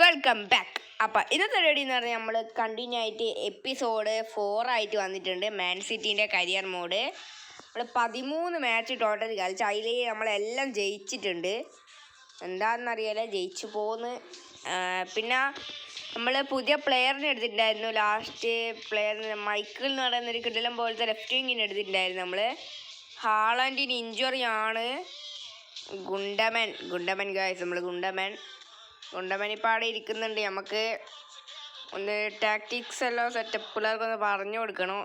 Welcome back. അപ്പം ഇന്നത്തെ ready എന്ന് പറഞ്ഞാൽ നമ്മൾ കണ്ടിന്യൂ ആയിട്ട് എപ്പിസോഡ് ഫോർ ആയിട്ട് വന്നിട്ടുണ്ട്. മാൻ സിറ്റീന്റെ കരിയർ മോഡ് നമ്മൾ പതിമൂന്ന് മാച്ച് ടോട്ടൽ കളിച്ച് അതിൽ നമ്മളെല്ലാം ജയിച്ചിട്ടുണ്ട്. എന്താണെന്നറിയാല ജയിച്ചു പോന്ന്. പിന്നെ നമ്മൾ പുതിയ പ്ലെയറിനെ എടുത്തിട്ടുണ്ടായിരുന്നു. ലാസ്റ്റ് പ്ലെയറിന് മൈക്കിൾ എന്ന് പറയുന്ന ഒരു കിടിലം പോലത്തെ ലെഫ്റ്റ് വിങ്ങിനെ എടുത്തിട്ടുണ്ടായിരുന്നു നമ്മൾ ഹാളാൻഡിന് ഇഞ്ചുറി ആണ്. ഗുണ്ടമൻ ഗുണ്ടമൻ ഗായ്സ് നമ്മൾ ഗുണ്ടമൻ. ഗുണ്ടമൻ ഇപ്പം ഇരിക്കുന്നുണ്ട്. നമുക്ക് ഒന്ന് ടാക്ടിക്സ് എല്ലാം സെറ്റപ്പ് പിള്ളേർക്ക് ഒന്ന് പറഞ്ഞു കൊടുക്കണം.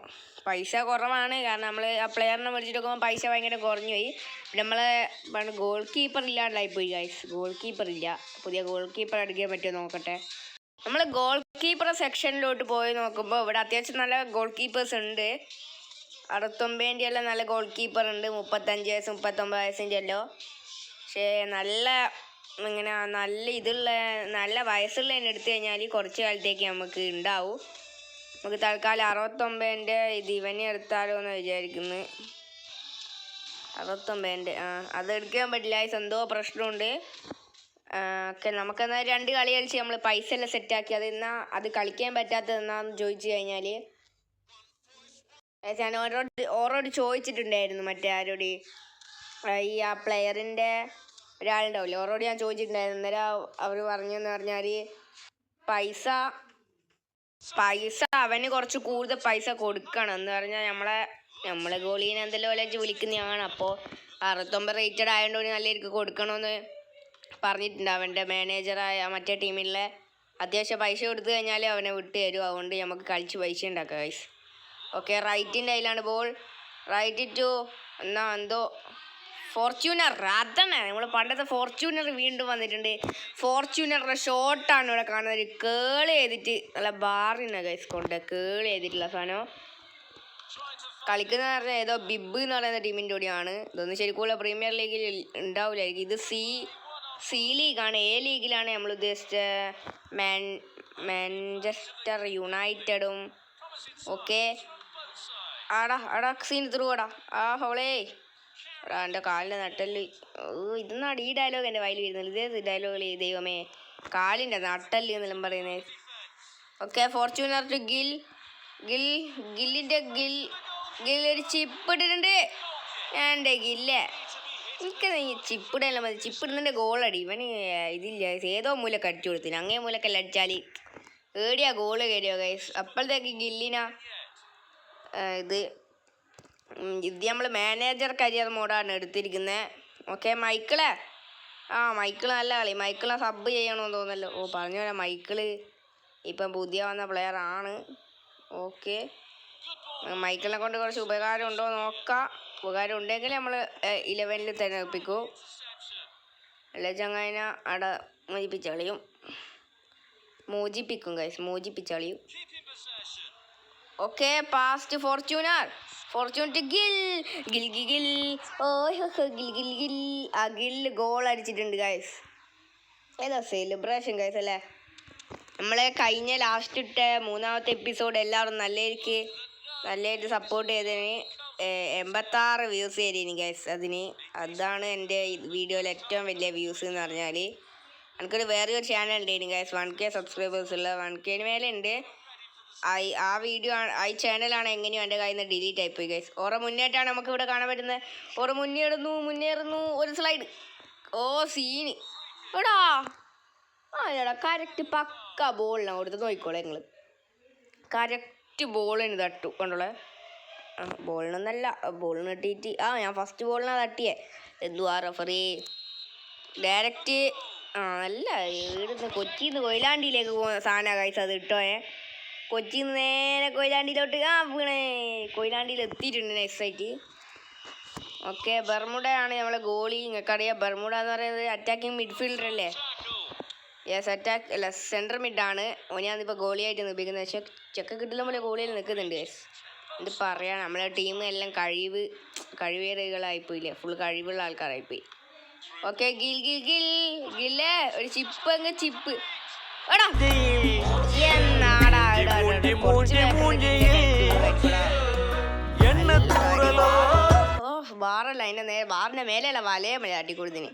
പൈസ കുറവാണ്. കാരണം നമ്മൾ ആ പ്ലെയറിനെ മേടിച്ചിട്ട് നോക്കുമ്പോൾ പൈസ ഭയങ്കര കുറഞ്ഞു പോയി പിന്നെ നമ്മളെ ഗോൾ കീപ്പർ ഇല്ലാണ്ടായി പോയി ഗൈസ് ഗോൾ കീപ്പർ ഇല്ല. പുതിയ ഗോൾ കീപ്പർ അടിക്കാൻ പറ്റുമോ നോക്കട്ടെ. നമ്മൾ ഗോൾ കീപ്പർ സെക്ഷനിലോട്ട് പോയി നോക്കുമ്പോൾ ഇവിടെ അത്യാവശ്യം നല്ല ഗോൾ കീപ്പേഴ്സ് ഉണ്ട്. അറുപത്തൊമ്പതിന്റെ എല്ലാം നല്ല ഗോൾ കീപ്പർ ഉണ്ട്. മുപ്പത്തഞ്ച് വയസ്സ് മുപ്പത്തൊമ്പത് വയസ്സിന്റെ എല്ലാം. പക്ഷേ നല്ല ഇങ്ങനെ നല്ല ഇതുള്ള നല്ല വയസ്സുള്ളതിനെ എടുത്തു കഴിഞ്ഞാൽ കുറച്ച് കാലത്തേക്ക് നമുക്ക് ഉണ്ടാവും നമുക്ക് തൽക്കാലം അറുപത്തൊമ്പതിന്റെ ഇത് ഇവനെ എടുത്താലോ എന്ന് വിചാരിക്കുന്നു. അറുപത്തൊമ്പതിന്റെ ആ അത് എടുക്കാൻ പറ്റില്ല. എന്തോ പ്രശ്നമുണ്ട്. ഓക്കെ നമുക്കെന്നാൽ രണ്ട് കളി കളിച്ച് നമ്മൾ പൈസ എല്ലാം സെറ്റാക്കി അത് എന്നാ അത് കളിക്കാൻ പറ്റാത്തത് എന്നാന്ന് ചോദിച്ചു കഴിഞ്ഞാൽ ഞാൻ ഓരോട് ഓരോട് ചോദിച്ചിട്ടുണ്ടായിരുന്നു മറ്റേ ആരോട്. ഈ ആ പ്ലെയറിന്റെ ഒരാളുണ്ടാവില്ലേ? അവരോട് ഞാൻ ചോദിച്ചിട്ടുണ്ടായിരുന്നു. അന്നേരം അവർ പറഞ്ഞെന്ന് പറഞ്ഞാൽ പൈസ പൈസ അവന് കുറച്ച് കൂടുതൽ പൈസ കൊടുക്കണം എന്ന് പറഞ്ഞാൽ നമ്മളെ നമ്മളെ ഗോളീനെ എന്തെല്ലാം പോലെ വിളിക്കുന്നതാണ് അപ്പോൾ അറുപത്തൊമ്പത് റേറ്റഡ് ആയതുകൊണ്ട് നല്ല രീതിക്ക് കൊടുക്കണമെന്ന് പറഞ്ഞിട്ടുണ്ട് അവന്റെ മാനേജറായ മറ്റേ ടീമിലെ അത്യാവശ്യം പൈസ കൊടുത്തു കഴിഞ്ഞാൽ അവനെ വിട്ട് തരും. അതുകൊണ്ട് നമുക്ക് കളിച്ച് പൈസ ഉണ്ടാക്കാം ഗൈസ് ഓക്കെ റൈറ്റിന്റെ കയ്യിലാണ് ബോൾ റൈറ്റ് ടു എന്നാ എന്തോ ഫോർച്യൂണർ അതന്നെ നമ്മൾ പണ്ടത്തെ ഫോർച്യൂണർ വീണ്ടും വന്നിട്ടുണ്ട്. ഫോർച്യൂണറുടെ ഷോട്ടാണ് ഇവിടെ കാണുന്നത്. ഒരു കേൾ ചെയ്തിട്ട് നല്ല ബാറിന ഗൈസ് കൊണ്ട് കേൾ ചെയ്തിട്ടുള്ള സാധനം. കളിക്കുന്ന പറഞ്ഞാൽ ഏതോ ബിബ് എന്ന് പറയുന്ന ടീമിന്റെ കൂടിയാണ്. ഇതൊന്നും ശരിക്കുള്ള പ്രീമിയർ ലീഗിൽ ഉണ്ടാവില്ലായിരിക്കും. ഇത് സി സി ലീഗാണ് എ ലീഗിലാണ് നമ്മൾ ഉദ്ദേശിച്ച മാൻ മാഞ്ചസ്റ്റർ യുണൈറ്റഡും ഓക്കെ ആടാ ആടാ സീൻ ത്രൂ ആടാ. ആ ഹോളേ എന്റെ കാലിന്റെ നട്ടൽ ഇതൊന്നാണ് ഈ ഡയലോഗ് എന്റെ വായിൽ വരുന്നത്? ഇതേ ഡയലോഗ് ദൈവമേ? കാലിന്റെ നട്ടൽ എന്നെല്ലാം പറയുന്നത് okay Fortuner to Gil Gil ഗില്ലിന്റെ Gil ഗില്ലൊരു ചിപ്പിട്ടിട്ടുണ്ട് എന്റെ ഗില്ലേ? എനിക്ക് ചിപ്പിടല്ല മതി. ചിപ്പിടുന്നതിന്റെ ഗോളടി. ഇവന് ഇതില്ല. ഏതോ മൂലക്ക് അടിച്ചു കൊടുത്തിന്. അങ്ങേ മൂലക്കല്ല അടിച്ചാൽ ഏടിയാ ഗോൾ കയറിയോ ഗൈസ് അപ്പോഴത്തേക്ക് ഗില്ലിനാ ഇത് ഇത് നമ്മൾ മാനേജർ കരിയർ മോഡാണ് എടുത്തിരിക്കുന്നത് ഓക്കെ മൈക്കിളെ? ആ മൈക്കിൾ നല്ല കളി. മൈക്കിളെ സബ് ചെയ്യണമെന്ന് തോന്നല്ലോ ഓ പറഞ്ഞു പോലെ മൈക്കിൾ ഇപ്പം പുതിയ വന്ന പ്ലെയർ ആണ്. ഓക്കെ മൈക്കിളിനെ കൊണ്ട് കുറച്ച് ഉപകാരം ഉണ്ടോ നോക്കാം. ഉപകാരം ഉണ്ടെങ്കിൽ നമ്മൾ ഇലവനിൽ തിരഞ്ഞെടുപ്പിക്കൂ അല്ല ചങ്ങായിനെ അവിടെ മോചിപ്പിച്ച് കളിയും മോചിപ്പിക്കും കൈസ് മോചിപ്പിച്ച് കളിയും okay past Fortuner fortune to Gil. Gil Gil Gil. ഓ ഗിൽ ഗിൽ ഗിൽ. ആ ഗിൽ ഗോൾ അടിച്ചിട്ടുണ്ട് ഗൈസ് ഏതാ സെലിബ്രേഷൻ ഗൈസ് അല്ലേ? നമ്മളെ കഴിഞ്ഞ ലാസ്റ്റ് ഇട്ട മൂന്നാമത്തെ എപ്പിസോഡ് എല്ലാവരും നല്ലതായിരിക്ക് നല്ലതായിട്ട് സപ്പോർട്ട് ചെയ്തതിന് എൺപത്താറ് വ്യൂസ് തരീനി ഗൈസ് അതിന്. അതാണ് എന്റെ വീഡിയോയിൽ ഏറ്റവും വലിയ വ്യൂസ് എന്ന് പറഞ്ഞാൽ എനിക്കൊരു വേറെ ഒരു ചാനൽ ഉണ്ടായിരുന്നു ഗൈസ് വൺ കെ സബ്സ്ക്രൈബേഴ്സ് ഉള്ള വൺ കെന് മേലെ ഉണ്ട് ഈ- ആ വീഡിയോ ആണ് ആ ചാനലാണ് എങ്ങനെയോ എന്റെ കയ്യിൽ നിന്ന് ഡിലീറ്റ് ആയി പോയി ഗൈസ് ഓറ മുന്നേറ്റാണ് നമുക്ക് ഇവിടെ കാണാൻ പറ്റുന്നത്. ഓറ മുന്നേറുന്നു മുന്നേറുന്നു. ഒരു സ്ലൈഡ് ഓ സീന് എടാ. ആ എടാ കറക്റ്റ് പക്ക ബോളിനാണ് കൊടുത്ത് നോക്കിക്കോളെ നിങ്ങൾ കറക്റ്റ് ബോളിന് തട്ടു. കണ്ടോളെ? ആ ബോളിനൊന്നല്ല ബോളിന് തട്ടിയിട്ട് ആ ഞാൻ ഫസ്റ്റ് ബോളിനാണ് തട്ടിയേ. എന്തുവാ റഫറി ഡയറക്റ്റ് ആ അല്ല ഇവിടുന്ന് നിന്ന് കൊയിലാണ്ടിയിലേക്ക് പോകുന്ന സാധന കഴിച്ചത് ഇട്ടോയെ. കൊച്ചിന്ന് നേരെ കൊയിലാണ്ടിയിലോട്ട് ആ വീണേ കൊയിലാണ്ടിയിൽ എത്തിയിട്ടുണ്ട് നെക്സ്റ്റ് ആയിട്ട് ഓക്കെ ബർമുഡയാണ് നമ്മളെ ഗോളി. നിങ്ങൾക്കറിയാം ബർമുഡ എന്ന് പറയുന്നത് അറ്റാക്കിംഗ് മിഡ്ഫീൽഡർ അല്ലേ? യെസ് അറ്റാക്ക് അല്ല സെന്റർ മിഡാണ് ഓനെയാണിപ്പോൾ ഗോളിയായിട്ട് നിൽപ്പിക്കുന്നത് പക്ഷേ ചെക്ക് കിട്ടുന്ന പോലെ ഗോളിയിൽ നിൽക്കുന്നുണ്ട് യെസ് എന്ത് പറയാ നമ്മളെ ടീം എല്ലാം കഴിവ് കഴിവേറുകളായിപ്പോയില്ലേ? ഫുൾ കഴിവുള്ള ആൾക്കാരായിപ്പോയി. Okay Gil Gil Gil. ഗില്ലേ? ഒരു ചിപ്പ് അങ്ങ് ചിപ്പ് എടാ! എന്നാടാ എടാ, എടാ, എടാ, കുറച്ച് നേരത്തെ ഇരിക്കടാ. എണ്ണ തൂറലോ ഓ ബാറല്ല അതിന്റെ നേ ബാറിന്റെ മേലെയല്ല വലയ മഴ അടിക്കൊടുത്തിന്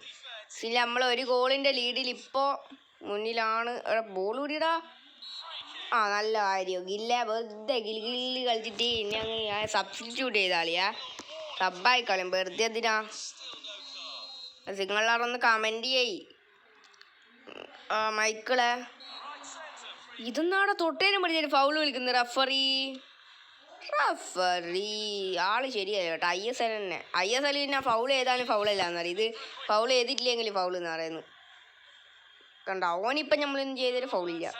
പിന്നെ നമ്മൾ ഒരു ഗോളിന്റെ ലീഡിൽ ഇപ്പോൾ മുന്നിലാണ്. ബോൾ കൂടിയിടാ. ആ നല്ല കാര്യം. ഗില്ല വെറുതെ ഗിൽ ഗില്ല് കളിച്ചിട്ട് ഇനി അങ്ങ് സബ്സ്റ്റിറ്റ്യൂട്ട് ചെയ്താളിയാ. സബ്ബായി കളയും വെറുതെ എന്തിനാ? നിങ്ങളാറൊന്ന് കമന്റ് ചെയ് മൈക്കിളെ ഇതെന്നാടെ തൊട്ടേനും പഠിച്ചൊരു ഫൗൾ വിളിക്കുന്നു? റഫറി റഫറി ആൾ ശരിയല്ല കേട്ടോ. ഐ എസ് എൽ തന്നെ. ഐ എസ് എൽ പിന്നെ ഫൗൾ ചെയ്താലും ഫൗളല്ല എന്നറിയും. ഇത് ഫൗൾ ചെയ്തിട്ടില്ലെങ്കിൽ ഫൗൾ എന്ന് പറയുന്നു. കണ്ട? ഓനിപ്പം നമ്മളൊന്നും ചെയ്തൊരു ഫൗളില്ല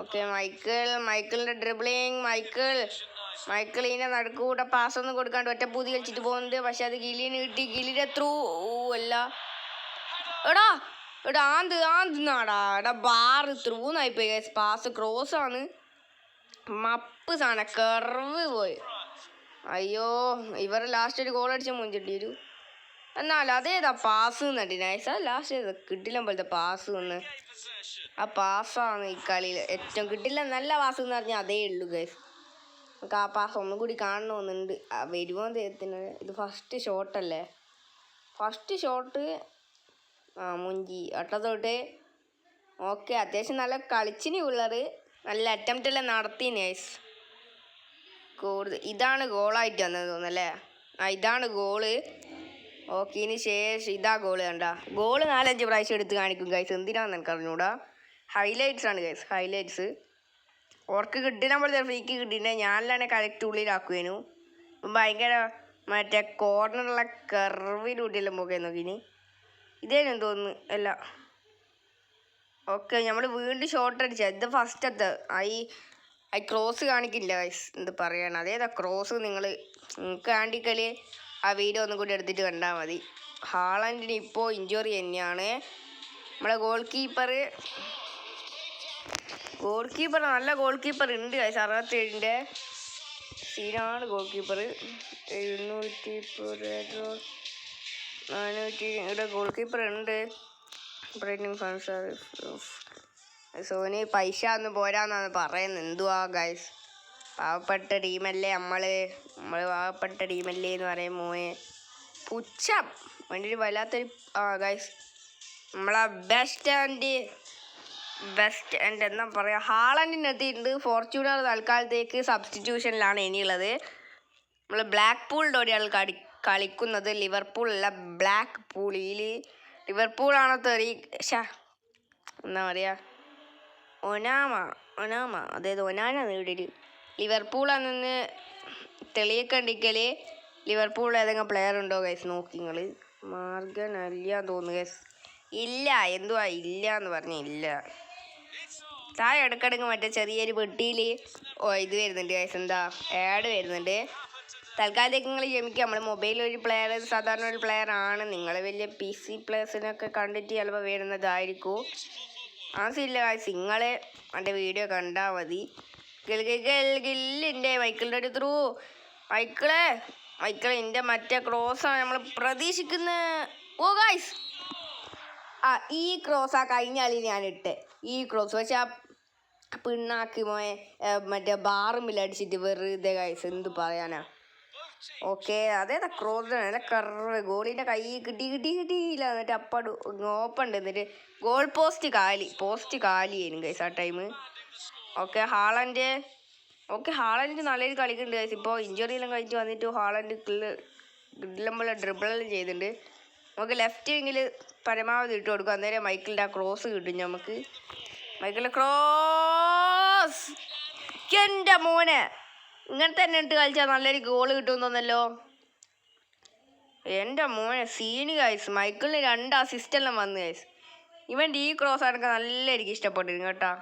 ഓക്കെ മൈക്കിൾ മൈക്കിളിന്റെ ഡ്രിബിളിങ് മൈക്കിൾ മൈക്കിളിനെ ഇതിനെ നടുക്കൂടെ പാസ് ഒന്നും കൊടുക്കാണ്ട് ഒറ്റ പൂതി കളിച്ചിട്ട് പോകുന്നുണ്ട്. പക്ഷെ അത് ഗിലിന് കിട്ടി. ഗിലിന്റെ ത്രൂ ഓ അല്ല. എടാ എടാ ആന്ത് നാടാ എടാ ബാറ് ത്രൂ പോയി പാസ് ക്രോസ് ആണ്. മപ്പ് സാണ കർവ് പോയി. അയ്യോ ഇവർ ലാസ്റ്റ് ഒരു ഗോൾ അടിച്ച് മുഞ്ചിട്ടീരു എന്നാൽ അതേതാ പാസ് എന്നിട്ട് ആ ലാസ്റ്റ് ഏതാ? കിട്ടില്ല പോലത്തെ പാസ് എന്ന് ആ പാസ്സാണ് ഈ കളിയിൽ ഏറ്റവും കിട്ടില്ല നല്ല പാസ് എന്ന് പറഞ്ഞാൽ അതേ ഉള്ളൂ ഗൈസ് നമുക്ക് ആ പാസ് ഒന്നും കൂടി കാണണമെന്നുണ്ട് വരുമോ ദൈവത്തിന്? ഇത് ഫസ്റ്റ് ഷോട്ടല്ലേ ഫസ്റ്റ് ഷോട്ട് ആ മുഞ്ചി. അട്ടത്തോട്ട് ഓക്കെ അത്യാവശ്യം നല്ല കളിച്ചിനി പിള്ളേർ നല്ല അറ്റംപ്റ്റ് എല്ലാം നടത്തി നൈസ് കൂടുതൽ ഇതാണ് ഗോളായിട്ട് വന്നത് തോന്നല്ലേ ആ ഇതാണ് ഗോൾ ഓക്കെ ഇനി ശേഷം ഇതാ ഗോൾ കണ്ട. ഗോൾ നാലഞ്ച് പ്രാവശ്യം എടുത്ത് കാണിക്കും ഗൈസ് എന്തിനാണെന്ന് എനിക്ക് അറിഞ്ഞൂടാ. ഹൈലൈറ്റ്സ് ആണ് ഗൈസ് ഹൈലൈറ്റ്സ് ഓർക്ക് കിട്ടിയ പോലെ ഫ്രീക്ക് കിട്ടിയിട്ടേ ഞാനിലാണെ കറക്റ്റ് ഉള്ളിലാക്കുവേനു. ഭയങ്കര മറ്റേ കോർണറുള്ള കർവിലൂട്ടിയെല്ലാം പോകുന്നു നോക്കിനി. ഇതേനും തോന്നുന്നു. അല്ല. ഓക്കെ നമ്മൾ വീണ്ടും ഷോട്ട് അടിച്ച. ഇത് ഫസ്റ്റത്തെ ഐ ഐ ക്രോസ് കാണിക്കില്ല ഗൈസ് എന്ത് പറയണം. അതേതാ ക്രോസ് നിങ്ങൾ നിങ്ങൾക്ക് ആണ്ടിക്കൽ ആ വീഡിയോ ഒന്നും കൂടി എടുത്തിട്ട് കണ്ടാൽ മതി. ഹാളാൻഡിന് ഇപ്പോൾ ഇഞ്ചുറി തന്നെയാണ്. നമ്മളെ ഗോൾ കീപ്പർ ഗോൾ കീപ്പർ നല്ല ഗോൾ കീപ്പർ ഉണ്ട് ഗൈസ് അറുപത്തേഴിന്റെ സീനാണ് ഗോൾ കീപ്പർ എഴുന്നൂറ്റി നാനൂറ്റി ഇവിടെ ഗോൾ കീപ്പർ ഉണ്ട്. ഓപ്പറേറ്റിംഗ് ഫണ്ട്സ് സോനി പൈസ ഒന്ന് പോരാന്നാണ് പറയുന്നത്. എന്തുവാ ഗൈസ് പാവപ്പെട്ട ടീമല്ലേ നമ്മൾ. നമ്മൾ പാവപ്പെട്ട ടീമല്ലേ എന്ന് പറയും മോയെ പുച്ഛം. വേണ്ടി വല്ലാത്തൊരു ആ ഗൈസ് നമ്മളെ ബെസ്റ്റ് ആൻഡ് ബെസ്റ്റ് ആൻഡ് എന്താ പറയുക ഹാളൻഡിന് എത്തിയിട്ടുണ്ട് ഫോർച്യൂണർ തൽക്കാലത്തേക്ക് സബ്സ്റ്റിറ്റ്യൂഷനിലാണ് ഇനിയുള്ളത്. നമ്മൾ ബ്ലാക്ക് പൂളിന്റെ ഒരാൾക്ക് കളി കളിക്കുന്നത് ലിവർപൂൾ അല്ല ബ്ലാക്ക് പൂളിയിൽ ലിവർപൂളാണ് തെറി? ഷാ എന്താ പറയുക ഒനാമ ഒനാമ അതായത് ഒനാന നേടിയത് ലിവർപൂളാണെന്ന് തെളിയിക്കണ്ടിക്കൽ ലിവർപൂൾ ഏതെങ്കിലും പ്ലെയർ ഉണ്ടോ ഗൈസ് നോക്കി നിങ്ങൾ മാർഗൻ അല്ല തോന്നുന്നു ഗൈസ് ഇല്ല എന്തുവാ? ഇല്ല എന്ന് പറഞ്ഞ ഇല്ല. താഴെ ഇടക്കിടക്ക് മറ്റേ ചെറിയൊരു പെട്ടിയിൽ ഓ ഇത് വരുന്നുണ്ട് ഗൈസ് എന്താ? ആഡ് വരുന്നുണ്ട്. തൽക്കാലത്തേക്ക് നിങ്ങൾ ക്ഷമിക്കുക നമ്മൾ മൊബൈലിൽ ഒരു പ്ലെയർ സാധാരണ ഒരു പ്ലെയർ ആണ്. നിങ്ങൾ വലിയ പി സി പ്ലെയേഴ്സിനൊക്കെ കണ്ടിട്ട് ചിലപ്പോൾ വരുന്നതായിരിക്കും. ആ ഗൈസ് നിങ്ങൾ എന്റെ വീഡിയോ കണ്ടാൽ മതി. ഗില്ലിന്റെ മൈക്കിളിന്റെ ഒരു ത്രൂ മൈക്കിളെ മൈക്കിളെ എന്റെ മറ്റേ ക്രോസാണ് നമ്മൾ പ്രതീക്ഷിക്കുന്ന. ഓ ഗായ്സ് ആ ഈ ക്രോസ് ആ കഴിഞ്ഞ ഞാൻ ഇട്ട്. ഈ ക്രോസ് പക്ഷെ ആ പിണ്ണാക്കി മോയെ മറ്റേ ബാറും അടിച്ചിട്ട് വെറുതെ ഗായ്സ് എന്ത് പറയാനാ? ഓക്കെ അതേതാ ക്രോസ് നല്ല കറവ് ഗോളിന്റെ കൈ കിട്ടി കിട്ടി കിട്ടിയില്ല എന്നിട്ട് അപ്പാട് ഓപ്പൺ ഉണ്ട് എന്നിട്ട് ഗോൾ പോസ്റ്റ് കാലി പോസ്റ്റ് കാലി ആയിരുന്നു ഗൈസ് ആ ടൈം ഓക്കെ ഹാളന്റെ ഓക്കെ ഹാളൻഡ് നല്ലൊരു കളിക്കുന്നുണ്ട് ഗൈസ് ഇപ്പോൾ ഇഞ്ചുറി എല്ലാം കഴിച്ച് വന്നിട്ട് ഹാളൻഡ് കില്ലെല്ലാം പോലെ ഡ്രിബിളെല്ലാം ചെയ്തിട്ടുണ്ട്. നമുക്ക് ലെഫ്റ്റ് വിങ്ങിൽ പരമാവധി ഇട്ട് കൊടുക്കും അന്നേരം മൈക്കിളിന്റെ ആ ക്രോസ് കിട്ടും നമുക്ക്. മൈക്കിളിന്റെ ക്രോസ് എന്റെ മോനെ! ഇങ്ങനെ തന്നെ ഇട്ട് കളിച്ചാൽ നല്ലൊരു ഗോൾ കിട്ടുമെന്നല്ലോ എന്റെ മോനെ സീന് ഗൈസ് മൈക്കിളിന് രണ്ട് അസിസ്റ്റ് എല്ലാം വന്നു ഗൈസ് ഇവന്റെ ഈ ക്രോസ് ആണെങ്കിൽ നല്ല എനിക്ക് ഇഷ്ടപ്പെട്ടിരുന്നു കേട്ടാ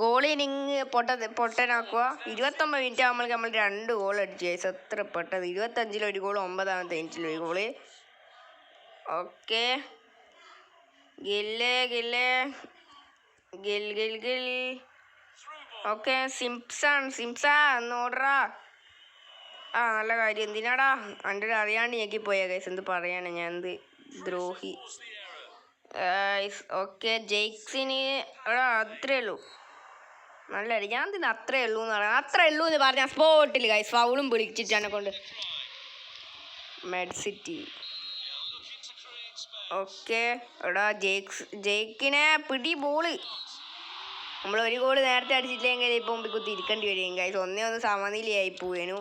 ഗോളിനിങ് പൊട്ട പൊട്ടനാക്കുക ഇരുപത്തൊമ്പത് മിനിറ്റ് ആകുമ്പോൾ നമ്മൾ രണ്ട് ഗോൾ അടിച്ചു ഗൈസ് എത്ര പെട്ടത് ഇരുപത്തഞ്ചിൽ ഒരു ഗോൾ ഒമ്പതാമത്തെ മിനിറ്റിൽ ഒരു ഗോൾ ഓക്കെ ഗില്ലേ ഗില്ലേ. Gil Gil Gil. Okay Simpson സിംസാ നോടറാ ആ നല്ല കാര്യം. എന്തിനാടാ? എന്റെ അറിയാണ്ട് ഞെക്കി പോയ ഗൈസ് എന്ത് പറയാനാ? ഞാൻ എന്ത് ദ്രോഹി. ഓക്കെ ജെയ്ക്സിന് എടാ അത്രേ ഉള്ളൂ. നല്ല ഞാൻ എന്തിനാ അത്രേ ഉള്ളൂ എന്ന് പറയാം? അത്രേ ഉള്ളൂ എന്ന് പറഞ്ഞാൽ സ്പോട്ടിൽ ഗൈസ് ഫൗളും പിടിച്ചിട്ടാണ് കൊണ്ട്. മെഡ്സിറ്റി. ഓക്കെ എടാ ജെയ്ക്സ് ജെയ്ക്കിനെ പിടി ബോൾ നമ്മൾ ഒരു ഗോൾ നേരത്തെ അടിച്ചിട്ടില്ലെങ്കിൽ ഇപ്പോൾ മുമ്പിൽ കുത്തി ഇരിക്കേണ്ടി വരും ഗൈസ് ഒന്നേ ഒന്ന് സമനിലയായി പോയേനു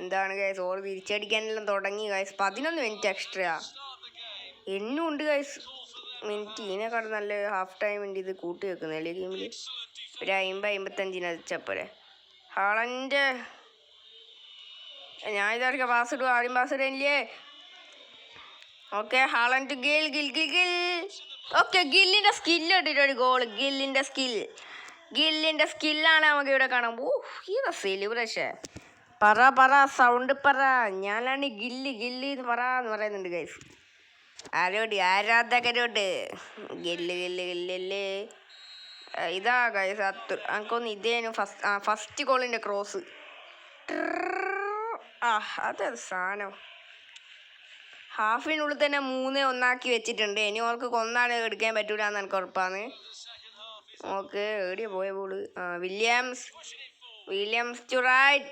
എന്താണ് ഗൈസ് ഓർ തിരിച്ചടിക്കാനെല്ലാം തുടങ്ങി ഗൈസ് പതിനൊന്ന് മിനിറ്റ് എക്സ്ട്രാ എന്നും ഉണ്ട് ഗൈസ് മിനിറ്റ് ഇതിനെക്കാൾ നല്ല ഹാഫ് ടൈമിന്റെ ഇത് കൂട്ടി വെക്കുന്നല്ലേ ഗെയിമിൽ ഒരു അമ്പത് അമ്പത്തഞ്ചിന് അടിച്ചപ്പോലെ ഹാളന്റെ ഞാൻ ഇതായിരിക്കാം പാസ് ഇടുക. ആരും pass ഇടല്ലേ okay Haaland Gil Gil Gil Gil. Okay ഗില്ലിന്റെ skill ഇട്ടിട്ട് ഒരു ഗോൾ ഗില്ലിന്റെ സ്കിൽ ഗില്ലിന്റെ സ്കില്ലാണ് നമുക്ക് ഇവിടെ കാണാം ഓ ഇതാ സെലിബ്രേഷൻ പറ പറ സൗണ്ട് പറ. ഞാനാണ് ഗില്ല് ഗില്ല് എന്ന് പറ എന്ന് പറയുന്നുണ്ട് ഗൈസ് ആരോട്? ആരാധകരോട്? ഗില്ല് ഗില്ല് ഗില്ല് ഇതാ ഗൈസ് അത്ര എനിക്കൊന്ന് ഇതേനു ഫസ്റ്റ് ആ ഫസ്റ്റ് ഗോളിന്റെ ക്രോസ് ആ അതെ സാധനം? ഹാഫിനുള്ളിൽ തന്നെ മൂന്ന് ഒന്നാക്കി വെച്ചിട്ടുണ്ട്. ഇനി ഓൾക്ക് കൊന്നാണ് എടുക്കാൻ പറ്റൂല എന്ന് എനിക്ക് ഉറപ്പാണ്. ഓക്കെ എവിടെ പോയ ബോൾ? ആ വില്യംസ് വില്യംസ് ടു റൈറ്റ്.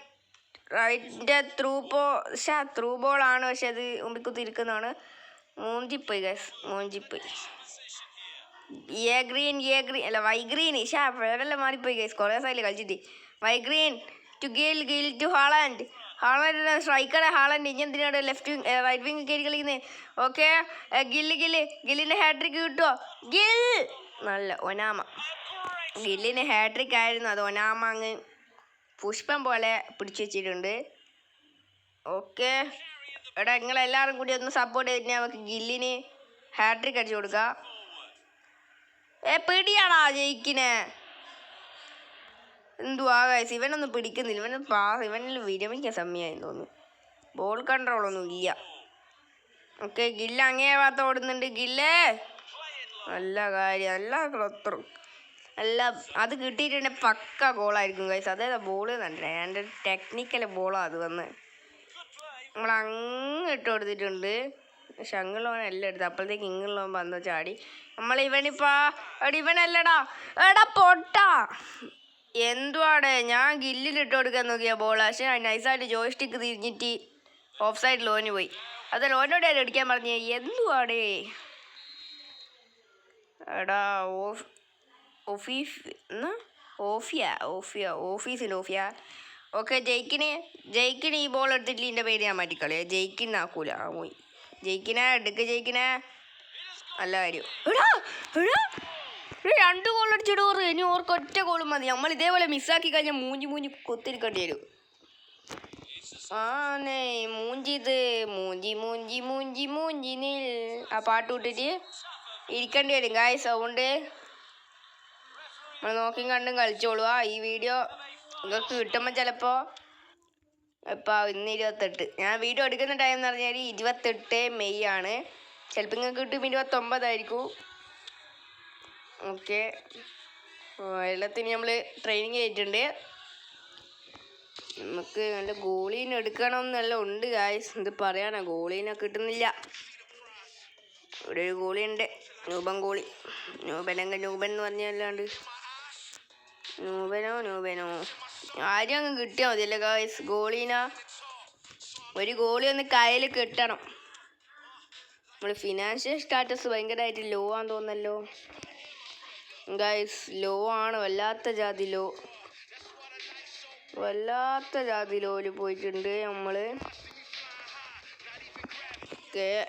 റൈറ്റിന്റെ ത്രൂ പോ ഷാ ത്രൂ ബോളാണ് പക്ഷെ അത് മുമ്പിൽ കുത്തിരിക്കുന്നതാണ് മൂഞ്ചിപ്പോയി ഗസ് മൂഞ്ചിപ്പോയി. ഏ ഗ്രീൻ ഏ ഗ്രീൻ അല്ല വൈ ഗ്രീൻ. ഷാ പേരെല്ലാം മാറിപ്പോയി ഗൈസ് കുറേ സൈഡിൽ കളിച്ചിട്ട്. Why green to Gil Gil to Haaland Haaland സ്ട്രൈക്കറെ ഹാളന്റെ ഇനി എന്തിനാണ് ലെഫ്റ്റ് വിങ് റൈറ്റ് വിങ് കയറി കളിക്കുന്നത് ഓക്കെ? Gil Gil. ഗില്ലിന്റെ ഹാട്രിക്ക് കിട്ടുമോ ഗിൽ! നല്ല ഒനാമ. ഗില്ലിന് ഹാട്രിക് ആയിരുന്നു. അത് ഒനാമ അങ്ങ് പുഷ്പം പോലെ പിടിച്ചു വെച്ചിട്ടുണ്ട്. ഓക്കെ? എടാ നിങ്ങളെല്ലാവരും കൂടി ഒന്ന് സപ്പോർട്ട് ചെയ്തിട്ട് നമുക്ക് ഗില്ലിന് ഹാട്രിക് അടിച്ചു കൊടുക്കാം. ഏ പിടിയാടാ ജയിക്കിനെ. എന്തുവാ ഗൈസ് ഇവനൊന്നും പിടിക്കുന്നില്ല. ഇവന് പാ ഇവനിൽ വിരമിക്കാൻ സമയമായി തോന്നുന്നു. ബോൾ കൺട്രോളൊന്നും ഇല്ല. ഓക്കെ ഗില്ല അങ്ങേ ഭാഗത്ത് ഓടുന്നുണ്ട്. ഗില്ലേ! നല്ല കാര്യം. നല്ല ക്ലൊത്തറും നല്ല അത് കിട്ടിയിട്ടുണ്ടെങ്കിൽ പക്ക ഗോളായിരിക്കും ഗൈസ് അതായത് ബോൾ കണ്ടില്ല എന്റെ ടെക്നിക്കൽ ബോളാണ് അത് വന്ന്. നമ്മൾ ഇട്ട് കൊടുത്തിട്ടുണ്ട്. പക്ഷെ അങ്ങുള്ളവൻ എല്ലാം എടുത്ത് അപ്പോഴത്തേക്ക് ഇങ്ങുള്ളവൻ വന്ന് ചാടി. നമ്മൾ ഇവനിപ്പാ ഇവനല്ലടാ. എടാ പൊട്ടാ. എന്തുവാടെ? ഞാൻ ഗില്ലിൽ ഇട്ട് കൊടുക്കാൻ നോക്കിയ ബോൾ പക്ഷെ നൈസായിട്ട് ജോയിസ്റ്റിക്ക് തിരിഞ്ഞിട്ട് ഓഫ് സൈഡ് ലോന് പോയി. അത് ലോനോട് ഞാൻ അടിക്കാൻ പറഞ്ഞേ എന്തുവാടേ? എടാ ഓഫ് ഓഫീസ് എന്നാ? ഓഫിയ ഓഫിയ ഓഫീസിൽ ഓഫിയ. ഓക്കെ ജയിക്കിന് ജയിക്കിന് ഈ ബോൾ എടുത്തിട്ട് ഇതിന്റെ പേര് ഞാൻ മാറ്റിക്കളയാ. ജയിക്കിനാക്കൂല ആ പോയി. ജയിക്കിനാ എടുക്ക് ജയിക്കിനെ. നല്ല കാര്യം. എടാ എടാ, രണ്ട് ഗോൾ അടിച്ചിട്ട് ഓറ് ഇനി ഓർക്ക് ഒറ്റ ഗോൾ മതി. നമ്മൾ ഇതേപോലെ മിസ്സാക്കി കഴിഞ്ഞാൽ മൂഞ്ചി മൂഞ്ചി കൊത്തിരിക്കേണ്ടി വരും. ആണേ മൂഞ്ചിത് മൂഞ്ചി മൂഞ്ചി മൂഞ്ചി മൂഞ്ചി നിൽ ആ പാട്ട് വിട്ടിട്ട് ഇരിക്കേണ്ടി വരും. ഗായ സൗണ്ട് നമ്മൾ നോക്കിയും കണ്ടും ആ ഈ വീഡിയോ നിങ്ങൾക്ക് കിട്ടുമ്പോൾ ചിലപ്പോൾ ഇപ്പോൾ ഇന്ന് ഇരുപത്തെട്ട്. ഞാൻ വീഡിയോ എടുക്കുന്ന ടൈം എന്ന് പറഞ്ഞാൽ ഇരുപത്തെട്ട് മെയ് ആണ്. ചിലപ്പോൾ നിങ്ങൾക്ക് കിട്ടും ഇരുപത്തൊമ്പതായിരിക്കും. ഓക്കെ. എല്ലാത്തിനും നമ്മൾ ട്രെയിനിങ് ആയിട്ടുണ്ട്. നമുക്ക് നല്ല ഗോളീനെ എടുക്കണമെന്നല്ല ഉണ്ട് ഗായ്സ് എന്ത് പറയാനാ? ഗോളീനെ കിട്ടുന്നില്ല. ഇവിടെ ഒരു ഗോളി ഉണ്ട് നൂപൻ ഗോളി. നൂപനങ്ക നൂപൻ എന്ന് പറഞ്ഞല്ലാണ്ട്. നൂപനോ നൂപനോ? ആരും അങ്ങ് കിട്ടിയാൽ മതിയല്ലേ ഗായ്സ് ഗോളീന. ഒരു ഗോളി ഒന്ന് കയ്യിൽ കിട്ടണം. നമ്മൾ ഫിനാൻഷ്യൽ സ്റ്റാറ്റസ് ഭയങ്കരമായിട്ട് ലോ ആണെന്ന് തോന്നല്ലോ ഗായ്സ് ലോ ആണ്. വല്ലാത്ത ജാതി ലോ. വല്ലാത്ത ജാതി ലോൽ പോയിട്ടുണ്ട് നമ്മൾ.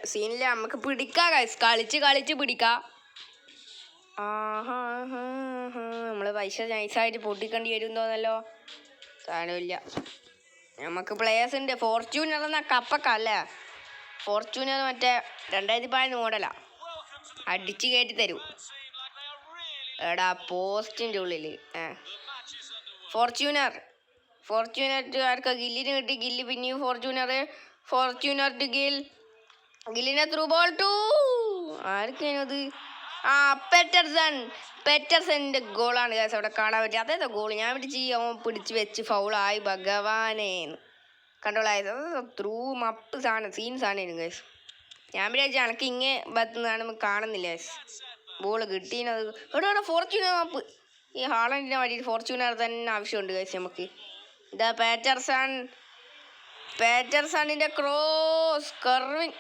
സീനില്ല നമുക്ക് പിടിക്കാം ഗൈസ് കളിച്ച് കളിച്ച് പിടിക്കാം. ആഹാ. നമ്മൾ പൈസ നൈസായിട്ട് പൊട്ടിക്കേണ്ടി വരും തോന്നല്ലോ സാരമില്ല. നമുക്ക് പ്ലേയേഴ്സ് ഉണ്ട് ഫോർച്യൂണർ എന്ന കപ്പക്കല്ല ഫോർച്യൂണർ മറ്റേ രണ്ടായിരത്തി പതിനൊന്ന് മോഡലാ അടിച്ച് കയറ്റി തരും. എടാ പോസ്റ്റിന്റെ ഉള്ളിൽ ഫോർച്യൂണർ ഫോർച്യൂണർക്കാർക്ക് ഗില്ലിന് കിട്ടി ഗില്ല് പിന്നെയും ഫോർച്യൂണർ ഫോർച്യൂണർ ടു ഗിൽ. ഗില്ലിനെ ത്രൂ ബോൾ ടു. ആർക്കേനത്? ആ പെറ്റർസൺ. പെറ്റർസന്റെ ഗോളാണ് ഗാസ് അവിടെ കാണാൻ പറ്റിയത്. അതേതാ ഗോൾ ഞാൻ പിടിച്ച് അവൻ പിടിച്ച് വെച്ച് ഫൗളായി ഭഗവാനേന്ന്. കണ്ടോളായത് ത്രൂ മപ്പ് സാധനം സീൻ സാധനം ഗൈസ് ഞാൻ വിചാരിച്ചു എനിക്ക് ഇങ്ങനെ ഭാഗത്തുനിന്നാണ് കാണുന്നില്ല കാണുന്നില്ല ബോൾ കിട്ടീനത്. എവിടെ എവിടെ ഫോർച്യൂണർ മാപ്പ്. ഈ ഹാളൻഡിനെ വേണ്ടിയിട്ട് ഫോർച്യൂണർ തന്നെ ആവശ്യമുണ്ട് കഴിച്ച് നമുക്ക്. ഇതാ പാറ്റർസൺ. പാറ്റർസണിന്റെ ക്രോസ് കർവിൻ.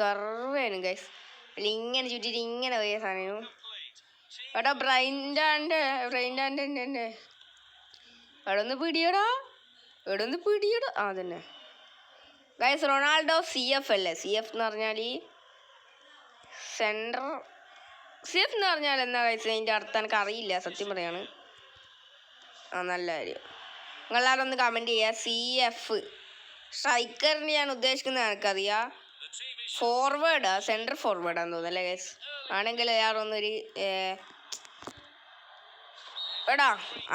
കർവേനും ഗൈസ് അല്ല ഇങ്ങനെ ചുറ്റിട്ട് ഇങ്ങനെ പോയ സാധനം എടാ ബ്രൈൻഡാന്റെ ബ്രൈൻഡാന്റെ എന്റെ എവിടെ ഒന്ന് പിടിയടാ. എവിടെ ഒന്ന് പിടിയടാ. ആ തന്നെ ഗൈസ് റൊണാൾഡോ സി എഫ് അല്ലേ? സി എഫ് എന്ന് പറഞ്ഞാൽ സെൻട്രൽ സി എന്ന് പറഞ്ഞാൽ എന്താ കഴിച്ചത് അതിന്റെ അർത്ഥം എനിക്ക് അറിയില്ല സത്യം പറയാണ്. ആ നല്ല കാര്യം. നിങ്ങളാരും ഒന്ന് കമന്റ് ചെയ്യുക സി എഫ് സ്ട്രൈക്കറിനെ ഞാൻ ഉദ്ദേശിക്കുന്നത് എനിക്കറിയാം ഫോർവേഡാ സെന്റർ ഫോർവേഡാന്ന് തോന്നുന്നു അല്ലേ ഗൈസ് ആണെങ്കിൽ എല്ലാവരും ഒന്നൊരു എടാ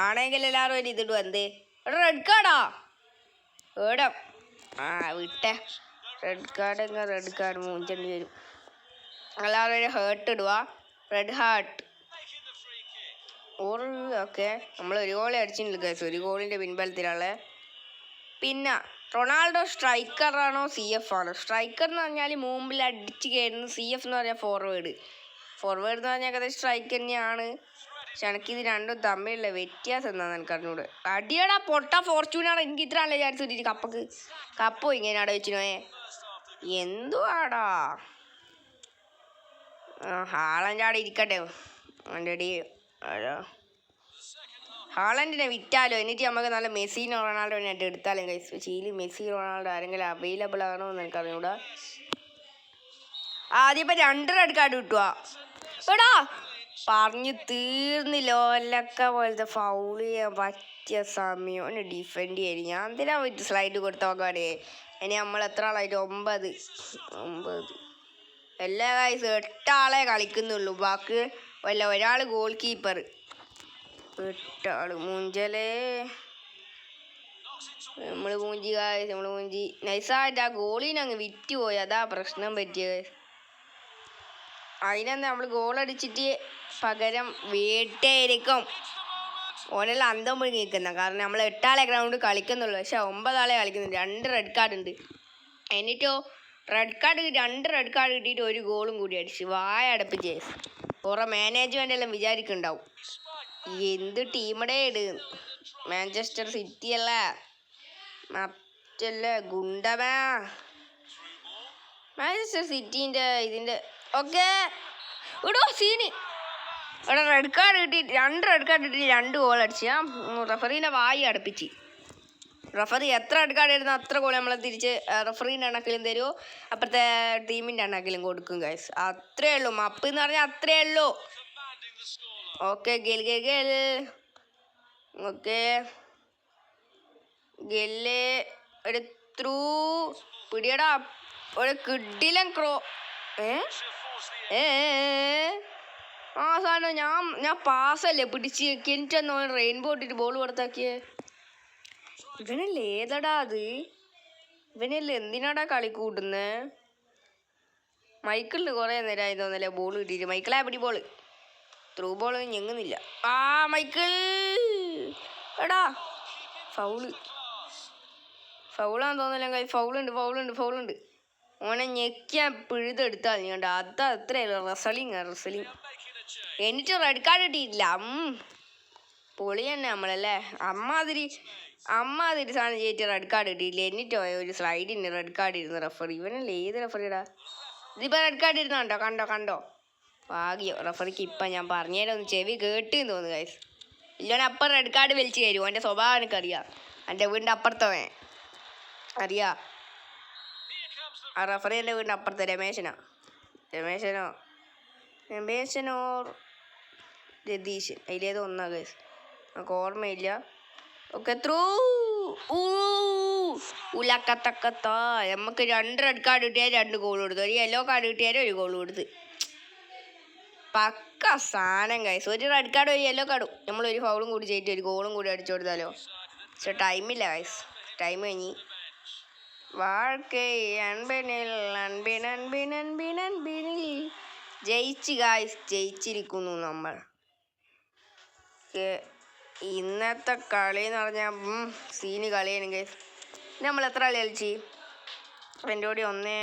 ആണെങ്കിൽ എല്ലാവരും ഒരു ഇതിടും എന്ത്? എടാ റെഡ് കാർഡാ എടാ ആ വിട്ടെ. റെഡ് കാർഡ് റെഡ് കാർഡ് മൂഞ്ചണ്ടി വരും. എല്ലാവരും ഒരു ഹേർട്ട് ഇടുക റെഡ് ഹാർട്ട് ഓർ ഓക്കെ നമ്മൾ ഒരു ഗോളി അടിച്ചിട്ടുണ്ട് ഗൈസ് ഒരു ഗോളിന്റെ പിൻബലത്തിലാണ് പിന്നെ റൊണാൾഡോ സ്ട്രൈക്കറാണോ സി എഫ് ആണോ? സ്ട്രൈക്കർ എന്ന് പറഞ്ഞാൽ മുമ്പിൽ അടിച്ച് കയറുന്ന സി എഫ് എന്ന് പറഞ്ഞാൽ ഫോർവേഡ് ഫോർവേഡ് എന്ന് പറഞ്ഞാൽ ഏകദേശം സ്ട്രൈക്ക് തന്നെയാണ്. പക്ഷെ ഇത് രണ്ടും തമ്മിലുള്ള വ്യത്യാസം എന്താണെന്ന് എനിക്ക് അറിഞ്ഞൂടെ. അടിയടാ പൊട്ട ഫോർച്യൂണാണ് എനിക്ക് ഇത്ര നല്ല വിചാരിച്ചു കപ്പക്ക് കപ്പോ ഇങ്ങനെ അവിടെ വെച്ചിനോയെ എന്തുവാടാ? ഹാളന്റെ അവിടെ ഇരിക്കട്ടെ. ഓൾറെഡി ഹാളൻഡിനെ വിറ്റാലോ? എന്നിട്ട് നമുക്ക് നല്ല മെസ്സിനോ റൊണാൾഡോനെ ആയിട്ട് എടുത്താലും കൈസ് ചീലി മെസ്സി റൊണാൾഡോ ആരെങ്കിലും അവൈലബിൾ ആണോ എന്ന് എനിക്കറിഞ്ഞൂടാ. ആദ്യം ഇപ്പം രണ്ട് റെഡ് കാർഡ് കിട്ടുക എടാ പറഞ്ഞു തീർന്നില്ല? ഓലക്ക പോലത്തെ ഫൗൾ ചെയ്യാൻ പറ്റിയ സമയം. ഒന്ന് ഡിഫെൻഡ് ചെയ്യും ഞാൻ എന്തിനാ സ്ലൈഡ് കൊടുത്ത നോക്കാടേ ഇനി നമ്മൾ എത്ര ആളായിട്ട് ഒമ്പത്. ഒമ്പത്. എല്ലാ ഗൈസ് എട്ടാളെ കളിക്കുന്നുള്ളൂ. ബാക്കി വല്ല ഒരാൾ ഗോൾ കീപ്പർ എട്ടാൾ മൂഞ്ചലേ. നമ്മൾ മൂഞ്ചി കായ് നമ്മൾ മൂഞ്ചി. നൈസായിട്ട് ആ ഗോളിനെ അങ്ങ് വിറ്റ് പോയി. അതാ പ്രശ്നം പറ്റിയത് അതിനെന്താ നമ്മൾ ഗോളടിച്ചിട്ട് പകരം വീട്ടായിരിക്കും ഓനെല്ലാം അന്തം പോയി നിൽക്കുന്ന. കാരണം നമ്മൾ എട്ടാളെ ഗ്രൗണ്ട് കളിക്കുന്നുള്ളൂ. പക്ഷെ ഒമ്പതാളെ കളിക്കുന്നുണ്ട്. രണ്ട് റെഡ് കാർഡ് ഉണ്ട്. എന്നിട്ടോ റെഡ് കാർഡ് രണ്ട് റെഡ് കാർഡ് കിട്ടിയിട്ട് ഒരു ഗോളും കൂടി അടിച്ച് വായ അടപ്പിച്ച് കുറെ മാനേജ്മെന്റ് എല്ലാം വിചാരിക്കുന്നുണ്ടാവും. എന്ത് ടീമടെ ഇട് മാഞ്ചസ്റ്റർ സിറ്റി അല്ല? മറ്റല്ല? ഗുണ്ടമാ. മാഞ്ചസ്റ്റർ സിറ്റീന്റെ ഇതിന്റെ ഓക്കെ ഇടോ സീനി. ഇവിടെ റെഡ് കാർഡ് കിട്ടി രണ്ട് റെഡ് കാർഡ് കിട്ടി രണ്ട് ഗോൾ അടിച്ച്. ഞാൻ റഫറീനെ വായി അടുപ്പിച്ച്. റഫറി എത്ര ഇടുന്ന അത്ര ഗോൾ നമ്മൾ തിരിച്ച് റഫറീന്റെ അണക്കിലും തരുമോ അപ്പുറത്തെ ടീമിന്റെ അണക്കിലും കൊടുക്കും ഗൈസ് അത്രേ ഉള്ളൂ. മപ്പ് എന്ന് പറഞ്ഞാൽ അത്രേ ഉള്ളൂ. Okay Gil Gil Gil. Okay Gil ഒരു ത്രൂ പിടിയടാ. ഒരു കിഡിലൻ ക്രോ ഏ? ഏ ആ സാധനം ഞാൻ ഞാൻ പാസ്സല്ലേ പിടിച്ച് എനിക്കെന്നോ റെയിൻബോ ഇട്ടിട്ട് ബോൾ പുറത്താക്കിയേ ഇവനല്ലേ? ഏതടാ അത്? ഇവനല്ലേ? എന്തിനാടാ കളി കൂട്ടുന്നേ മൈക്കിളിന് കുറേ നേരമായി തോന്നല്ലേ ബോൾ കിട്ടിയിട്ട്? മൈക്കിളാ പിടി ബോൾ ത്രൂ ബോൾ ഞെങ്ങുന്നില്ല. ആ മൈക്കിൾ! എടാ ഫൗൾ. ഫൗളാന്ന് തോന്നല കൈ ഫൗളുണ്ട് ഫൗളുണ്ട് ഫൗളുണ്ട്. ഓനെ ഞെക്കിയാൻ പിഴുതെടുത്താൽ നീ കണ്ട? അത് അത്രയല്ല റസലിങ് റസലിങ്. എന്നിട്ട് റെഡ് കാർഡ് കിട്ടിയിട്ടില്ല. അം പൊളി തന്നെ നമ്മളല്ലേ? അമ്മാതിരി അമ്മാതിരി സാധനം ചെയ്തിട്ട് റെഡ് കാർഡ് കിട്ടിയില്ല എന്നിട്ടോ ഒരു സ്ലൈഡിന് റെഡ് കാർഡ് ഇരുന്ന് റെഫറി ഇവനല്ലേ ഏത് റഫറിടാ ഇതിപ്പോ റെഡ് കാർഡ് ഇരുന്ന കണ്ടോ കണ്ടോ? കണ്ടോ ഭാഗ്യം. റെഫറിക്ക് ഇപ്പം ഞാൻ പറഞ്ഞേരം ഒന്ന് ചെവി കേട്ട് എന്ന് തോന്നുന്നു ഗൈസ് ഇല്ലോനെ അപ്പം റെഡ് കാർഡ് വലിച്ചു തരുമോ എന്റെ സ്വഭാവം എനിക്കറിയാം. എന്റെ വീടിന്റെ അപ്പുറത്തവൻ. അറിയാ? ആ റഫറി എന്റെ വീടിന്റെ അപ്പുറത്ത്? രമേശനാ? രമേശനോ? രമേശനോ? രതീശൻ. അതിലേതോ ഒന്നാ ഗൈസ് നമുക്ക് ഓർമ്മയില്ല. Okay through. ഉലക്കത്തക്കത്ത നമുക്ക് രണ്ട് റെഡ് കാർഡ് കിട്ടിയാൽ രണ്ട് ഗോൾ കൊടുത്തു. ഒരു യെല്ലോ കാർഡ് കിട്ടിയാലും ഒരു ഗോൾ കൊടുത്ത്. പക്ക സാധനം കൈസ് ഒരു റെഡ് കാർഡും ഒരു യെല്ലോ കാർഡും നമ്മൾ ഒരു ഫൗളും കൂടി ചെയ്തിട്ട് ഒരു ഗോളും കൂടി അടിച്ചു കൊടുത്താലോ? പക്ഷെ ടൈമില്ല കൈസ് ടൈം കഴിഞ്ഞ്. വാഴക്കേ അൻപിനിൽ ജയിച്ച് ഗായ്സ് ജയിച്ചിരിക്കുന്നു നമ്മൾ. ഓക്കെ ഇന്നത്തെ കളി എന്ന് പറഞ്ഞാൽ സീന് കളിയാണ് ഗൈസ് നമ്മൾ എത്ര കളി കളിച്ച്? ഇവന്റെ കൂടി ഒന്നേ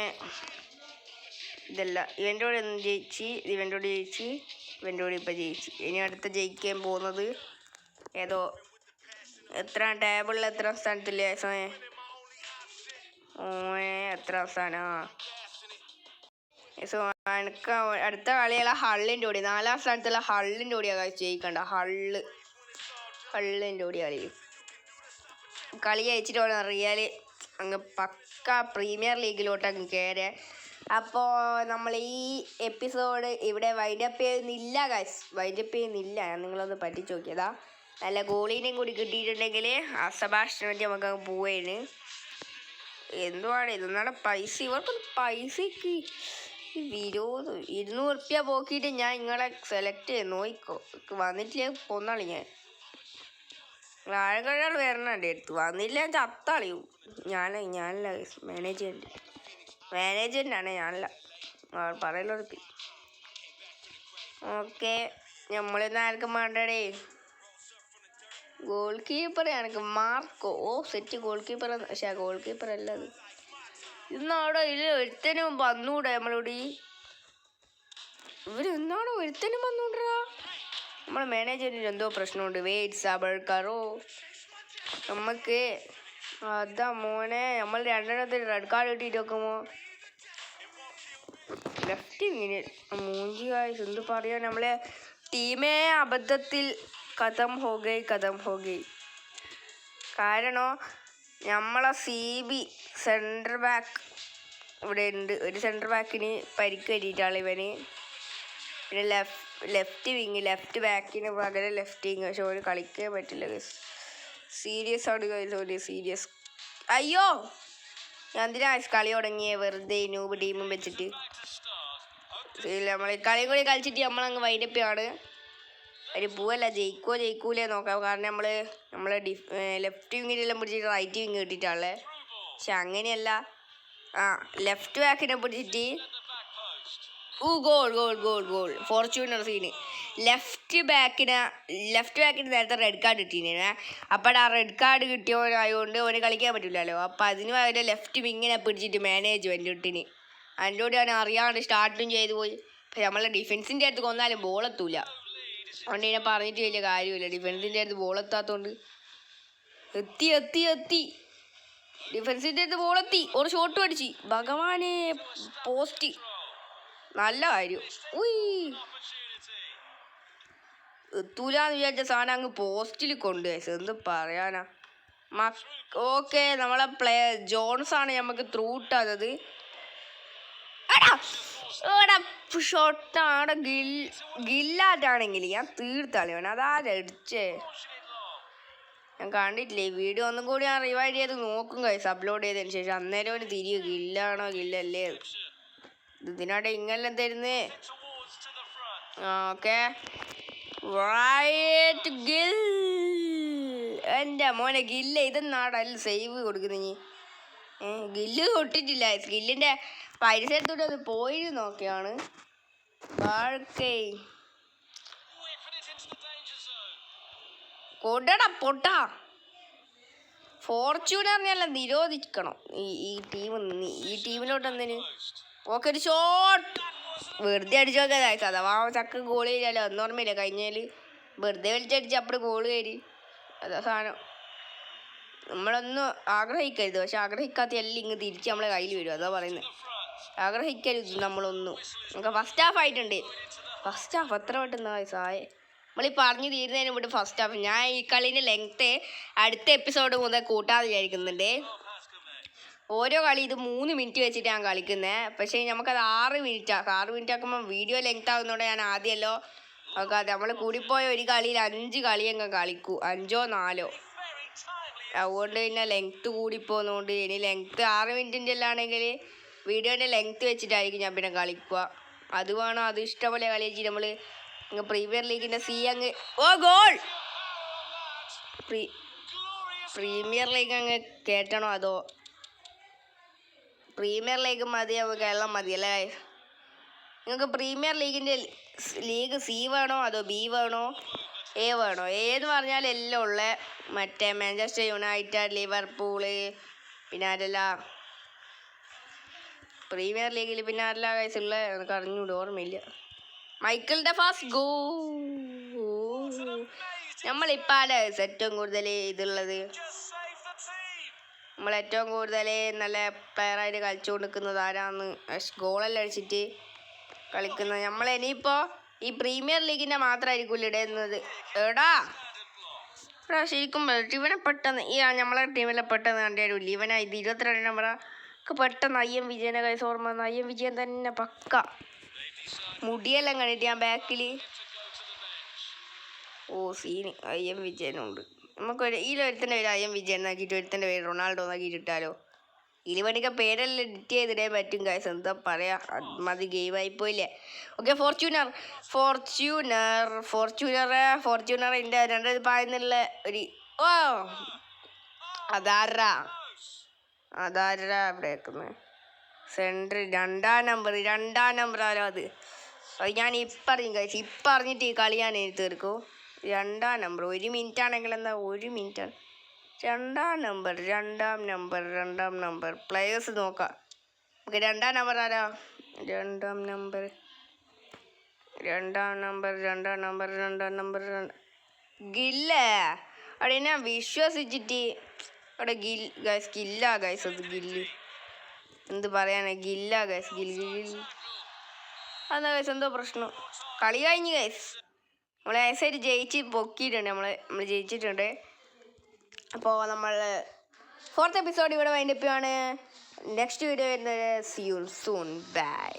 ഇതല്ല ഇവന്റെ കൂടി ഒന്ന് ജയിച്ച് ഇവന്റെ കൂടി ജയിച്ച് ഇവന്റെ കൂടി ഇപ്പം ജയിച്ച്. ഇനി അടുത്ത ജയിക്കാൻ പോകുന്നത് ഏതോ എത്ര ടേബിളിൽ എത്ര സ്ഥാനത്തില്ലേ സമയം ഓ എത്ര അവസാനാ സോ എനിക്ക് അടുത്ത കളിയുള്ള ഹള്ളിന്റെ കൂടി നാലാം സ്ഥാനത്തുള്ള ഹള്ളിന്റെ കൂടിയാണ് ജയിക്കണ്ട ഹള്ള്. ഹള്ളിന്റെ കൂടി കളി കളി അയച്ചിട്ട് വേണം റിയൽ അങ്ങ് പക്ക പ്രീമിയർ ലീഗിലോട്ട് അങ്ങ് കയറിയ അപ്പോൾ നമ്മൾ ഈ എപ്പിസോഡ് ഇവിടെ വൈൻഡപ്പ് ചെയ്യുന്നില്ല ഗൈസ് വൈൻഡപ്പ് ചെയ്യുന്നില്ല. ഞാൻ നിങ്ങളൊന്ന് പറ്റിച്ച് നോക്കിയതാ. നല്ല ഗോളീനെയും കൂടി കിട്ടിയിട്ടുണ്ടെങ്കിൽ ആ സഭാഷണം വേണ്ടി നമുക്ക് അങ്ങ് പോവേന്. എന്തുവാണ് ഇതെന്നാണ് പൈസ? ഇവർക്കൊന്ന് പൈസക്ക് വിരോധം ഇരുന്നൂറ് റുപ്യ പോക്കിയിട്ട് ഞാൻ നിങ്ങളെ സെലക്ട് ചെയ്ത് നോക്കിക്കോ. വന്നിട്ടില്ലേ കൊന്നാളി ഞാൻ. വാഴകഴകൾ വരണം എന്റെ അടുത്ത് വന്നില്ല ചത്തളിയും ഞാൻ ഞാനല്ല മാനേജ്മെന്റ് മാനേജ്മെന്റാണ് ഞാനല്ല. പറയുന്നത് ഓക്കെ നമ്മളിന്ന് ആർക്കും വേണ്ടടേ ഗോൾ കീപ്പർ എനിക്ക് മാർക്കോ? ഓ സെറ്റ് ഗോൾ കീപ്പർ പക്ഷേ ഗോൾ കീപ്പർ അല്ല അത്. ഇന്നാടോ ഇതിൽ ഒരുത്തനും വന്നൂടെ നമ്മളോട്? എന്നാണോ ഒരുത്തനും വന്നൂടാ നമ്മളെ മാനേജറിന് എന്തോ പ്രശ്നമുണ്ട്. വെയിറ്റ് സബൾക്കാറോ നമുക്ക് അതാ മോനെ നമ്മൾ രണ്ടെണ്ണത്തിൽ റെഡ് കാർഡ് കിട്ടിയിട്ട് നോക്കുമോ ലെഫ്റ്റ് ഇങ്ങനെ. മൂഞ്ചി കായ്സ് എന്ത് പറയാ നമ്മളെ ടീമേ അബദ്ധത്തിൽ കഥം ഹോഗൈ കഥം ഹോഗൈ കാരണോ നമ്മളെ സി ബി സെന്റർ ബാക്ക് ഇവിടെ ഉണ്ട് ഒരു സെന്റർ ബാക്കിന് പരിക്ക് പറ്റിയിട്ടാണ് ഇവന്. പിന്നെ ലെഫ്റ്റ് ലെഫ്റ്റ് വിങ് ലെഫ്റ്റ് ബാക്കിന് പകരം ലെഫ്റ്റ് വിങ്. പക്ഷെ ഓന് കളിക്കാൻ പറ്റില്ല. സീരിയസ് ആണ് ഒരു സീരിയസ്. അയ്യോ! ഞാൻ എന്തിനാ കളി തുടങ്ങിയ? വെറുതെ നൂബ് ടീമും വെച്ചിട്ട്. ഇല്ല നമ്മൾ കളിയും കൂടി കളിച്ചിട്ട് നമ്മളങ്ങ് വൈൻഡപ്പാണ് ഒരു പൂവല്ല ജയിക്കോ ജയിക്കൂലേ നോക്കാം. കാരണം നമ്മൾ നമ്മളെ ഡി ലെഫ്റ്റ് വിങ്ങിനെല്ലാം പിടിച്ചിട്ട് റൈറ്റ് വിങ് കിട്ടിയിട്ടാണല്ലേ പക്ഷെ അങ്ങനെയല്ല. ആ ലെഫ്റ്റ് ബാക്കിനെ പിടിച്ചിട്ട് ഊ goal goal goal goal. Fortuner scene left ബാക്കിന് ലെഫ്റ്റ് ബാക്കിന് നേരത്തെ റെഡ് കാർഡ് കിട്ടീനെ അപ്പോൾ ആ റെഡ് കാർഡ് കിട്ടിയവനായതുകൊണ്ട് അവന് കളിക്കാൻ പറ്റില്ലല്ലോ അപ്പോൾ അതിന് പകരം ലെഫ്റ്റ് വിങ്ങിനെ പിടിച്ചിട്ട് മാനേജ്മെന്റ് ഇട്ടിന്. അതിന്റെ അവൻ അറിയാണ്ട് സ്റ്റാർട്ടും ചെയ്തു പോയി. പക്ഷെ നമ്മളെ ഡിഫൻസിന്റെ അടുത്ത് കൊന്നാലും ബോൾ എത്തൂല. അതുകൊണ്ട് ഇതിനെ പറഞ്ഞിട്ട് വലിയ കാര്യമില്ല. ഡിഫൻസിന്റെ അടുത്ത് ബോൾ എത്താത്തതുകൊണ്ട് എത്തി എത്തി എത്തി. ഡിഫൻസിന്റെ അടുത്ത് ബോൾ എത്തി. ഒരു ഷോട്ട് അടിച്ച്. ഭഗവാനെ പോസ്റ്റ് നല്ല കാര്യം. ഉയ്. വിചാരിച്ച സാധനം അങ്ങ് പോസ്റ്റിൽ കൊണ്ട് വെച്ചു എന്ത് പറയാനാ? ഓക്കെ നമ്മളെ പ്ലേ ജോൺസ് ആണ് നമുക്ക് ത്രൂ ഇട്ടത് ഷോട്ടാണ് ഗിൽ ഗില്ലാറ്റാണെങ്കിൽ ഞാൻ തീർത്തളിയാണ് അതാരാ അടിച്ചേ ഞാൻ കണ്ടിട്ടില്ലേ വീഡിയോ ഒന്നും കൂടി ഞാൻ റിവൈഡ് ചെയ്ത് നോക്കും കൈസ് അപ്ലോഡ് ചെയ്തതിന് ശേഷം. അന്നേരം ഒരു തിരിയോ ഗില്ലാണോ ഗില്ലല്ലേ ഇതിനോടെ ഇങ്ങനെ തരുന്നേ ഓക്കെ. റൈറ്റ് ഗിൽ എന്റെ മോനെ ഗില്ല ഇതെന്നാടല്ല സേവ് കൊടുക്കുന്ന നീ? ഗില്ല് തൊട്ടിട്ടില്ല ഗില്ലിന്റെ പരിസരത്തോട്ട് ഒന്ന് പോയി നോക്കിയാണ്. കൊടടാ പൊട്ടാ. ഞാൻ നിരോധിക്കണം. ഈ ഈ ടീം ഈ ടീമിലോട്ട് എന്തിന് ഓക്കെ ഒരു ഷോട്ട് വെറുതെ അടിച്ചു നോക്കിയതായി അഥവാ ചക്ക ഗോൾ കഴിഞ്ഞാലോ ഒന്നും ഓർമ്മയില്ല. കഴിഞ്ഞാൽ വെറുതെ വലിച്ചടിച്ച് അപ്പോൾ ഗോൾ കയറി. അതാ സാധനം നമ്മളൊന്നും ആഗ്രഹിക്കരുത്. പക്ഷെ ആഗ്രഹിക്കാത്ത എല്ലാം ഇങ്ങ് തിരിച്ച് നമ്മളെ കയ്യിൽ വരും. അതാ പറയുന്നത് ആഗ്രഹിക്കരുത് നമ്മളൊന്നും. നമുക്ക് ഫസ്റ്റ് ഹാഫ് ആയിട്ടുണ്ട്. ഫസ്റ്റ് ഹാഫ് എത്ര പെട്ടെന്ന് സായ നമ്മൾ ഈ പറഞ്ഞു തീരുന്നതിന് മുമ്പ് ഫസ്റ്റ് ഹാഫ് ഞാൻ ഈ കളീന്റെ ലെങ്ത്ത് അടുത്ത എപ്പിസോഡ് മുതൽ കൂട്ടാൻ വിചാരിക്കുന്നുണ്ട്. ഓരോ കളി ഇത് മൂന്ന് മിനിറ്റ് വെച്ചിട്ടാണ് കളിക്കുന്നത് പക്ഷേ നമുക്കത് ആറ് മിനിറ്റ് ആക്കാം. ആറ് മിനിറ്റ് ആക്കുമ്പോൾ വീഡിയോ ലെങ്ത് ആകുന്നതുകൊണ്ട് ഞാൻ ആദ്യമല്ലോ ഒക്കെ നമ്മൾ കൂടിപ്പോയ ഒരു കളിയിൽ അഞ്ച് കളിയങ്ങ് കളിക്കൂ. അഞ്ചോ നാലോ. അതുകൊണ്ട് പിന്നെ ലെങ്ത്ത് കൂടിപ്പോകുന്നതുകൊണ്ട് ഇനി ലെങ്ത്ത് ആറ് മിനിറ്റിന്റെ എല്ലാണെങ്കിൽ വീഡിയോന്റെ ലെങ്ത്ത് വെച്ചിട്ടായിരിക്കും ഞാൻ പിന്നെ കളിക്കുക. അത് വേണം? അത് ഇഷ്ടപോലെ കളി വെച്ചിട്ട് നമ്മൾ പ്രീമിയർ ലീഗിന്റെ സി അങ്ങ് ഓ ഗോൾ പ്രീ പ്രീമിയർ ലീഗ് അങ്ങ് കയറ്റണോ അതോ പ്രീമിയർ ലീഗ് മതി അപ്പോൾ കേരളം മതി അല്ലേ നിങ്ങൾക്ക് പ്രീമിയർ ലീഗിന്റെ ലീഗ് സി വേണോ അതോ ബി വേണോ എ വേണോ? എ എന്ന് പറഞ്ഞാൽ എല്ലാം ഉള്ള മറ്റേ മാഞ്ചസ്റ്റർ യുണൈറ്റഡ് ലിവർപൂൾ പിന്നെ ആരല്ല? പ്രീമിയർ ലീഗിൽ പിന്നെ ആരല്ല കൈസുള്ള എനിക്ക് അറിഞ്ഞൂടെ ഓർമ്മയില്ല. മൈക്കിൾ ഡ ഫാസ്റ്റ് ഗോ നമ്മളിപ്പോൾ ആടെ ഏറ്റവും കൂടുതൽ ഇതുള്ളത്? നമ്മൾ ഏറ്റവും കൂടുതൽ നല്ല പ്ലെയറായിട്ട് കളിച്ചു കൊടുക്കുന്നത് ആരാന്ന് ഗോളെല്ലാം അടിച്ചിട്ട് കളിക്കുന്നത്. നമ്മൾ ഇനിയിപ്പോൾ ഈ പ്രീമിയർ ലീഗിന്റെ മാത്രമായിരിക്കും ഇടുന്നത്? എടാ! എടാ ശരിക്കും ഇവനെ പെട്ടെന്ന് ഈ നമ്മളെ ടീമിലെ പെട്ടെന്ന് കണ്ടു ഇവനാ ഇത് ഇരുപത്തിരണ്ട് നമ്പർ ഒക്കെ പെട്ടെന്ന് അയ്യം വിജയനെ കൈസ് ഓർമ്മ വന്നു അയ്യം വിജയൻ തന്നെ പക്ക. മുടിയെല്ലാം കണ്ടിട്ട് ഞാൻ ബാക്കിൽ ഓ സീന് അയ്യം വിജയനുണ്ട്. നമുക്കൊരു ഈ ഒരുത്തന്റെ പേര് അയ്യം വിജയൻ എന്നാക്കിയിട്ട് ഒരുത്തന്റെ പേര് റൊണാൾഡോ എന്നാക്കിയിട്ട് ഇട്ടാലോ ഇരുപണിക്ക് പേരെല്ലാം എഡിറ്റ് ചെയ്തിടേ പറ്റും കാശ് എന്താ പറയാ? മതി ഗെയിമായി പോയില്ലേ? Okay Fortuner Fortuner Fortuner Fortuner എന്റെ രണ്ടത് പായുന്നുള്ള ഒരു ഓ! അതാരാ? അതാരാ അവിടെ വെക്കുന്നത് സെന്റർ രണ്ടാം നമ്പർ രണ്ടാം നമ്പർ ആരോ അത്? ഞാൻ ഇപ്പറിഞ്ഞു കഴിച്ചു ഇപ്പറിഞ്ഞിട്ട് ഈ കളി ഞാൻ എഴുതി തീർക്കും. രണ്ടാം നമ്പർ. ഒരു മിനിറ്റ് ആണെങ്കിൽ എന്താ ഒരു മിനിറ്റ്. ആണ് രണ്ടാം നമ്പർ രണ്ടാം നമ്പർ രണ്ടാം നമ്പർ. പ്ലെയേഴ്സ് നോക്കാം. നമുക്ക് രണ്ടാം നമ്പർ ആരാ? രണ്ടാം നമ്പർ. രണ്ടാം നമ്പർ രണ്ടാം നമ്പർ രണ്ടാം നമ്പർ ഗില്ല? അവിടെ ഞാൻ വിശ്വസിച്ചിട്ട്. അവിടെ ഗിൽ ഗൈസ് ഗില്ല ഗൈസ് അത് ഗില്ല്. എന്ത് പറയാനാ? ഗില്ല ഗൈസ് ഗിൽ ഗിൽ അതെന്താ ഗൈസ് എന്തോ പ്രശ്നം? കളി കഴിഞ്ഞ് ഗൈസ് നമ്മൾ ഏസായിട്ട് ജയിച്ച് പൊക്കിയിട്ടുണ്ട്. നമ്മൾ നമ്മൾ ജയിച്ചിട്ടുണ്ട്. അപ്പോൾ നമ്മൾ ഫോർത്ത് എപ്പിസോഡ് ഇവിടെ വൈൻഡപ്പ് ആണ് നെക്സ്റ്റ് വീഡിയോ വരുന്നത് സി സൂൺ ബൈ